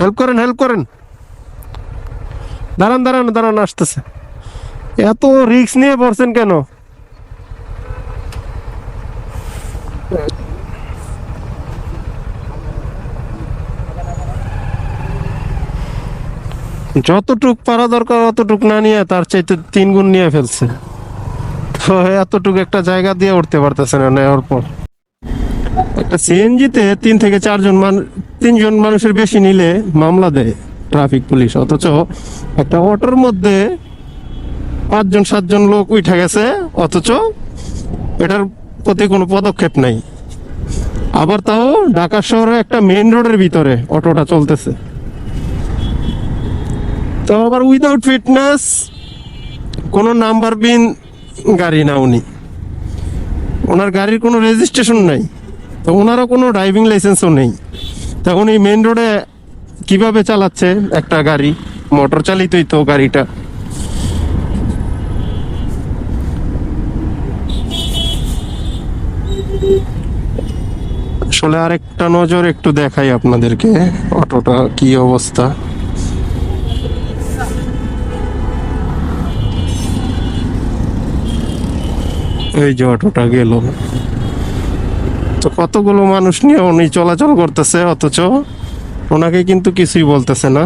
Help করেন help করেন। দাঁড়ান দাঁড়ান দাঁড়ান, আসতেছে। এত রিস্ক নিয়ে পড়ছেন কেন? যতটুক পারা দরকার, অতটুক না নিয়ে তার চাইতে তিন গুণ নিয়ে ফেলছে। তো এতটুকু একটা জায়গা দিয়ে উঠতে পারতেছে না, নেওয়ার পর। একটা সিএনজিতে তিন থেকে চারজন মান তিনজন মানুষের বেশি নিলে মামলা দেয় ট্রাফিক পুলিশ। অথচ একটা অটোর মধ্যে পাঁচজন, সাতজন লোক উঠে গেছে, অথচ এটার প্রতি কোনো পদক্ষেপ নাই। আবার তাও ঢাকা শহরে একটা মেইন রোডের ভিতরে অটোটা চলতেছে। তো আবার উইদাউট ফিটনেস কোনো নাম্বার বিন গাড়ি না উনি। ওনার গাড়ির কোনো রেজিস্ট্রেশন নাই। তো ওনারও কোনো ড্রাইভিং লাইসেন্সও নেই। তা উনি মেন রোডে কীভাবে চালাচ্ছে একটা গাড়ি? মোটর চালিতই তো গাড়িটা। আসলে আরেকটা নজর একটু দেখাই আপনাদেরকে, অটোটা কি অবস্থা। এই যে অটোটা গেল। তো কতগুলো মানুষ নিয়ে উনি চলাচল করতেছে অথচ ওনাকে কিন্তু কিছুই বলতেছে না।